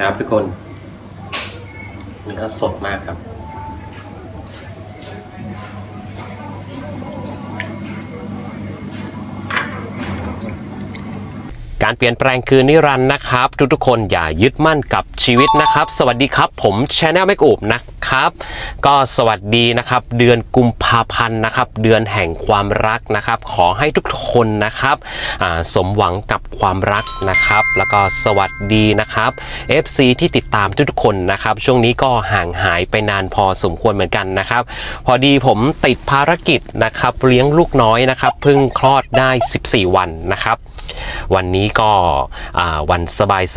ครับทุกคนเนื้อสดมากครับการเปลี่ยนแปลงคือนิรันดร์นะครับ ทุกๆคนอย่ายึดมั่นกับชีวิตนะครับ สวัสดีครับ ผมชาแนลแมกอูบนะ ครับ ก็สวัสดีนะครับ เดือนกุมภาพันธ์นะครับ เดือนแห่งความรักนะครับ ขอให้ทุกคนนะครับสมหวังกับความรักนะครับ แล้วก็สวัสดีนะครับ FC ที่ติดตามทุกๆคนนะครับ ช่วงนี้ก็ห่างหายไปนานพอสมควรเหมือนกันนะครับ พอดีผมติดภารกิจนะครับ เลี้ยงลูกน้อยนะครับเพิ่งคลอดได้ 14 วันนะครับ วันนี้ก็วัน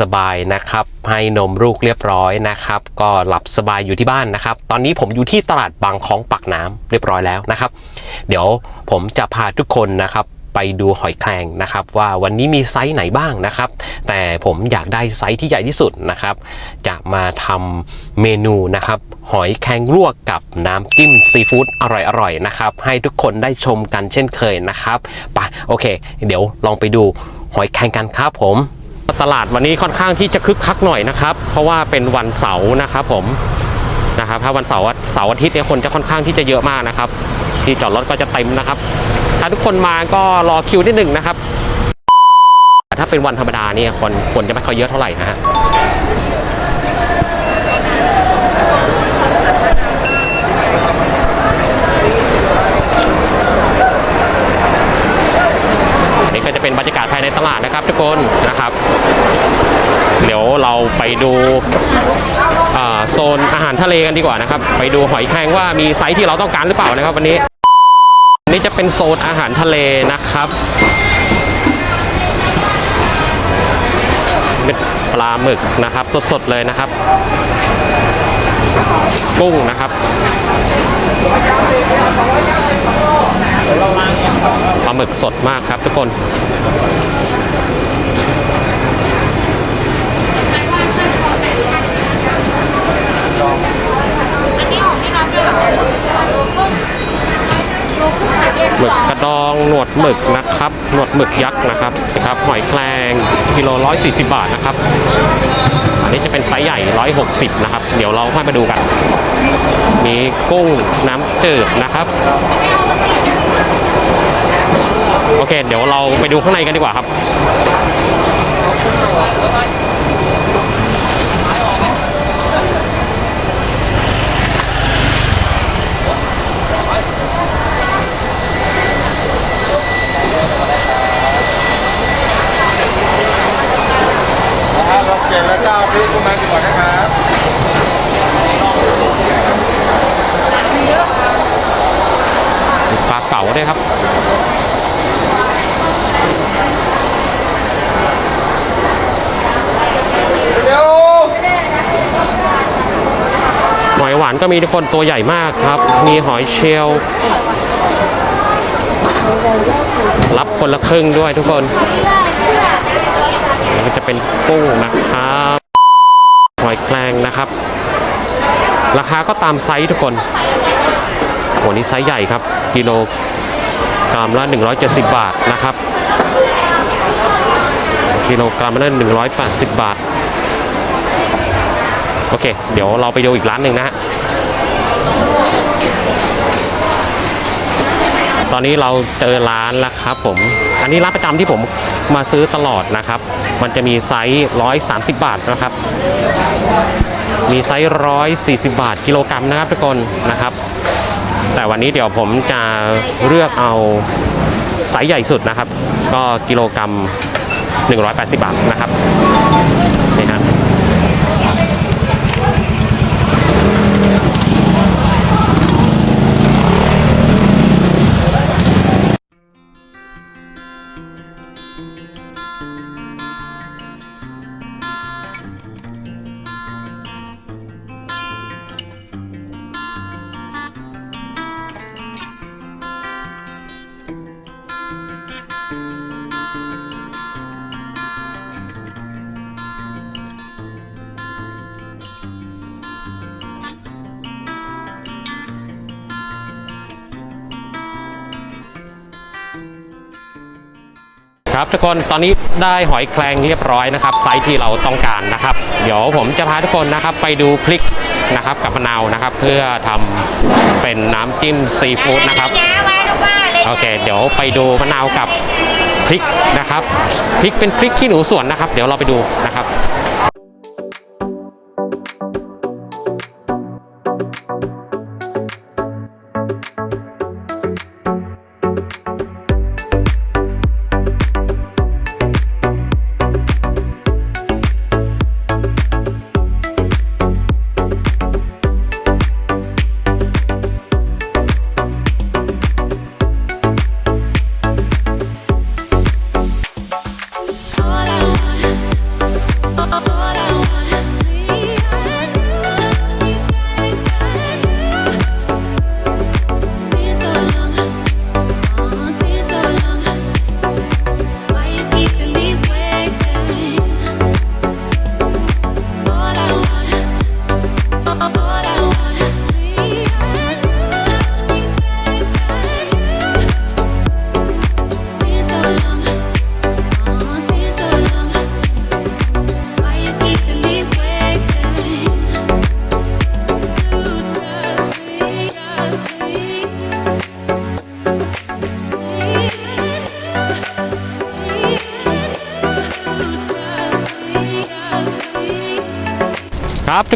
สบายๆนะครับ ให้นมลูกเรียบร้อยนะครับ ก็หลับสบายอยู่ที่บ้านนะครับ ตอนนี้ผมอยู่ที่ตลาดบางคลองปักน้ำเรียบร้อยแล้วนะครับ เดี๋ยวผมจะพาทุกคนนะครับไปดูหอยแครงนะครับ ว่าวันนี้มีไซส์ไหนบ้างนะครับ แต่ผมอยากได้ไซส์ที่ใหญ่ที่สุดนะครับ จะมาทำเมนูนะครับ หอยแครงลวกกับน้ำจิ้มซีฟู้ดอร่อยๆนะครับ ให้ทุกคนได้ชมกันเช่นเคยนะครับไปโอเค เดี๋ยวลองไปดู หอยแครงกันครับผม ตลาดวันนี้ค่อนข้างที่จะคึกคักหน่อยนะครับ เพราะว่าเป็นวันเสาร์นะครับผมนะครับถ้าวันเสาร์เสาร์อาทิตย์เนี่ยคนจะค่อนข้างที่จะเยอะมากนะครับ ที่จอดรถก็จะเต็มนะครับ ถ้าทุกคนมาก็รอคิวนิดหนึ่งนะครับถ้าเป็นวันธรรมดาเนี่ยคนคนจะไม่ค่อยเยอะเท่าไหร่นะฮะ อันนี้ก็ จะเป็นบรรยากาศภายในตลาดนะครับ ทุกคนนะครับ เดี๋ยวเราไปดูโซนอาหารทะเลกันดีกว่านะครับ ไปดูหอยแครงว่ามีไซส์ที่เราต้องการหรือเปล่านะครับ วันนี้นนี้จะเป็นโซนอาหารทะเลนะครับเป็นปลาหมึกนะครับ สดๆเลยนะครับ กุ้งนะครับ ปลาหมึกสดมากครับทุกคนนี่ของที่ร้านเป็นแบบขอโลกุ้งโลกุ้งขายแยหมึกกระดองหนวดหมึกนะครับหนวดหมึกยักษ์นะครับนะครับหอยแครงกิโล140บาทนะครับ นี้จะเป็นไซส์ใหญ่ 160 นะครับ เดี๋ยวเราค่อยมาดูกัน มีกุ้งน้ำจืดนะครับ โอเค เดี๋ยวเราไปดูข้างในกันดีกว่าครับรถเก่งและเจ้าพี่กุมารก่อนนะครับ ปลยครับ หอยหวานก็มีทุกคนตัวใหญ่มากครับ มีหอยเชลล์รับคนละครึ่งด้วยทุกคนแล้วก็จะเป็นกุ้งนะครับหอยแครงนะครับ ราคาก็ตามไซส์ทุกคน โหนี่ไซส์ใหญ่ครับ กิโลกรัมละ 170 บาทนะครับ กิโลกรัมละ 180 บาท โอเค เดี๋ยวเราไปดูอีกร้านหนึ่งนะฮะตอนนี้เราเจอร้านแล้วครับผม อันนี้ร้านประจำที่ผมมาซื้อตลอดนะครับ มันจะมีไซส์130 บาทนะครับ มีไซส์140 บาทกิโลกรัมนะครับทุกคนนะครับ แต่วันนี้เดี๋ยวผมจะเลือกเอาไซส์ใหญ่สุดนะครับ ก็กิโลกรัม180 บาทนะครับ ครับทุกคนตอนนี้ได้หอยแครงเรียบร้อยนะครับไซส์ที่เราต้องการนะครับ เดี๋ยวผมจะพาทุกคนนะครับไปดูพริกนะครับกับมะนาวนะครับ เพื่อทำเป็นน้ำจิ้มซีฟู้ดนะครับโอเค เดี๋ยวไปดูมะนาวกับพริกนะครับพริกเป็นพริกขี้หนูสวนนะครับ เดี๋ยวเราไปดูนะครับ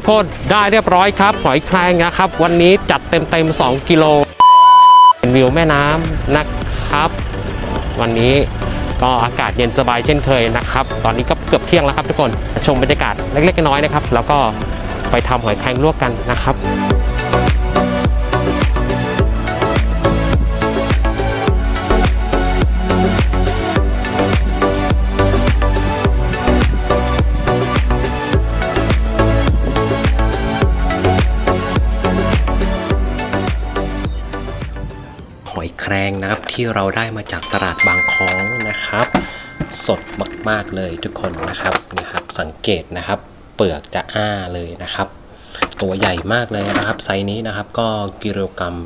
กคนได้เรียบร้อยครับ หอยแครงนะครับ วันนี้จัดเต็มๆ2กิโลเป็นวิวแม่น้ำนะครับ วันนี้ก็อากาศเย็นสบายเช่นเคยนะครับ ตอนนี้ก็เกือบเที่ยงแล้วครับทุกคนชมบรรยากาศเล็กๆน้อยๆนะครับ แล้วก็ไปทำหอยแครงลวกกันนะครับ อยแครงนะครับที่เราได้มาจากตลาดบางคล้องนะครับ สดมากๆเลยทุกคนนะครับนะครับ สังเกตนะครับ เปลือกจะอ้าเลยนะครับ ตัวใหญ่มากเลยนะครับ ไซส์นี้นะครับก็กิโลกรัม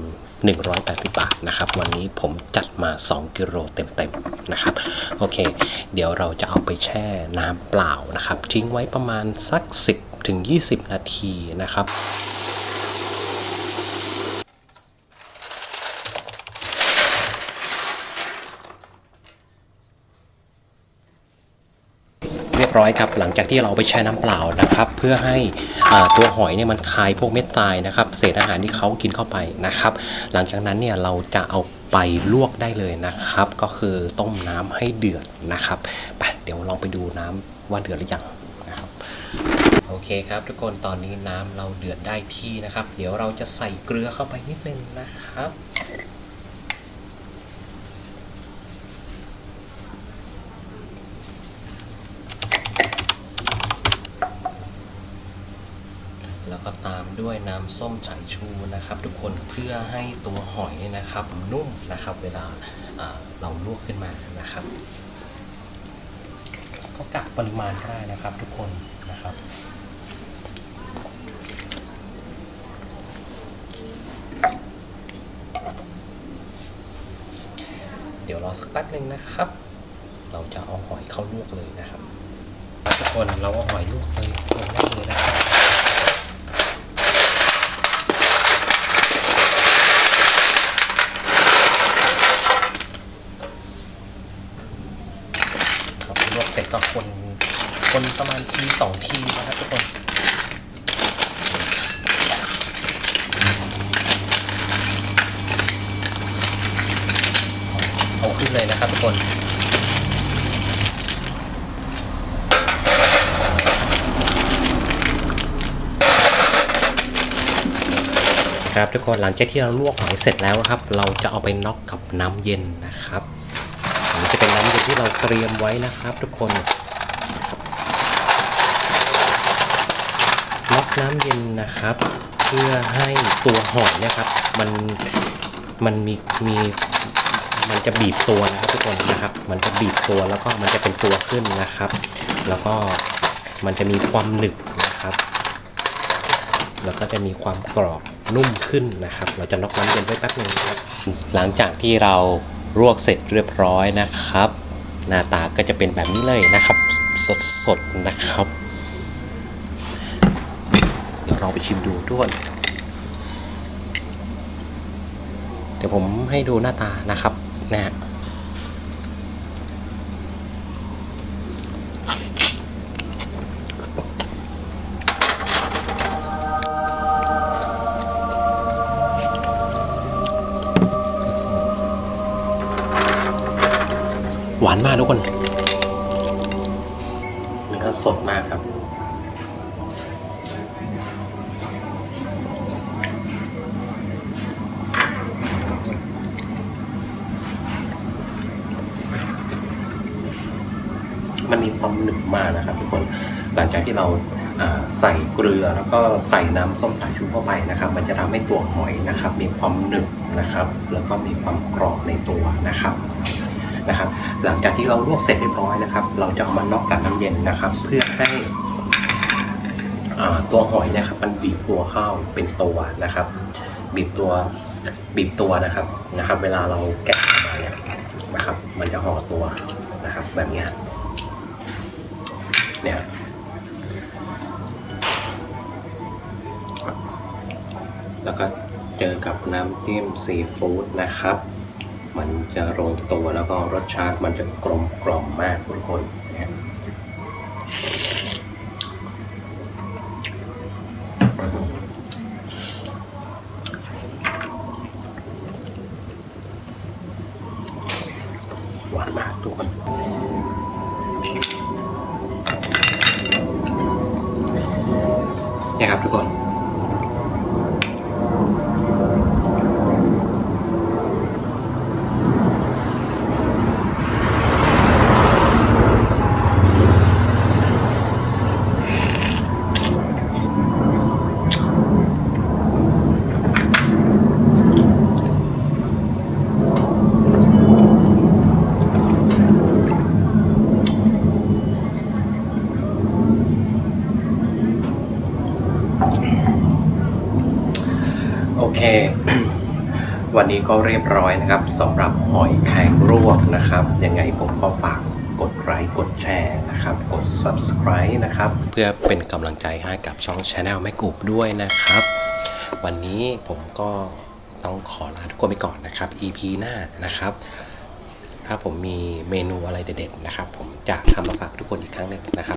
180 บาทนะครับ วันนี้ผมจัดมา 2 กิโลเต็มๆนะครับ โอเค เดี๋ยวเราจะเอาไปแช่น้ำเปล่านะครับ ทิ้งไว้ประมาณสัก 10ถึง20 นาทีนะครับ เรีย บร้อยครับ หลังจากที่เราไปแช่น้ำเปล่านะครับ เพื่อให้ตัวหอยเนี่ยมันคายพวกเม็ดทรายนะครับ เศษอาหารที่เขากินเข้าไปนะครับ หลังจากนั้นเนี่ยเราจะเอาไปลวกได้เลยนะครับ ก็คือต้มน้ำให้เดือดนะครับไปเดี๋ยวลองไปดูน้ำว่าเดือดหรือยังนะครับโอเคครับ ทุกคนตอนนี้น้ำเราเดือดได้ที่นะครับ เดี๋ยวเราจะใส่เกลือเข้าไปนิดนึงนะครับ ก็ตามด้วยน้ำส้มสายชูนะครับ ทุกคนเพื่อให้ตัวหอยนะครับนุ่มนะครับ เวลาเราลวกขึ้นมานะครับ ก็กะปริมาณก็ได้นะครับ ทุกคนนะครับเดี๋ยวรอสักแป๊บหนึ่งนะครับ เราจะเอาหอยเข้าลวกเลยนะครับทุกคนเราเอาหอยลวกเลยลงได้เลยนะครับลวกเสร็จก็ คนคนประมาณทีสองทีนะครับทุกคนเอาขึ้นเลยนะครับทุกคนครับทุกคนหลังจากที่เราลวกหอยเสร็จแล้วครับ เราจะเอาไปน็อกกับน้ำเย็นนะครับ เป็นน้ำเย็นที่เราเตรียมไว้นะครับทุกคนล็อกน้ำเย็นนะครับ เพื่อให้ตัวหอยนะครับ มันมันมีมีมันจะบีบตัวนะครับทุกคนนะครับ มันจะบีบตัวแล้วก็มันจะเป็นตัวขึ้นนะครับ แล้วก็มันจะมีความหนึบนะครับ แล้วก็จะมีความกรอบนุ่มขึ้นนะครับ เราจะน็อกน้ำเย็นไว้แป๊บหนึงครับ หลังจากที่เราลวกเสร็จเรียบร้อยนะครับ หน้าตาก็จะเป็นแบบนี้เลยนะครับ สดๆนะครับเดี๋ยวเราไปชิมดูด้วยเดี๋ยวผมให้ดูหน้าตานะครับนะฮะ หวานมากทุกคนเนื้อสดมากครับ มันมีความหนึบมากนะครับทุกคนหลังจากที่เราอ่าใส่เกลือแล้วก็ใส่น้ำส้มสายชูเข้าไปนะครับ มันจะทำให้ตัวหอยนะครับ มีความหนึบนะครับ แล้วก็มีความกรอบในตัวนะครับ นะครับ หลังจากที่เราลวกเสร็จเรียบร้อยนะครับ เราจะเอามาน็อกกับน้ำเย็นนะครับ เพื่อให้ตัวหอยนะครับ มันบีบตัวเข้าเป็นตัวนะครับ บีบตัวบีบตัวนะครับนะครับ เวลาเราแกะออกมาเนี่ยนะครับ มันจะห่อตัวนะครับ แบบนี้เนี่ยแล้วก็เจอกับน้ำจิ้มซีฟู้ดนะครับ มันจะลงตัวแล้วก็รสชาติมันจะกลมกล่อมมากทุกคนนี่ยหวานมากทุกคนเนี่ยครับทุกคน โอเค วันนี้ก็เรียบร้อยนะครับสำหรับหอยแครงรวกนะครับ ยังไงผมก็ฝากกดไลค์กดแชร์นะครับ กด subscribe นะครับ เพื่อเป็นกำลังใจให้กับช่อง Channel แม่กุบด้วยนะครับ วันนี้ผมก็ต้องขอลาทุกคนไปก่อนนะครับ EP หน้านะครับ ถ้าผมมีเมนูอะไรเด็ดๆนะครับ ผมจะทำมาฝากทุกคนอีกครั้งหนึ่งนะครับ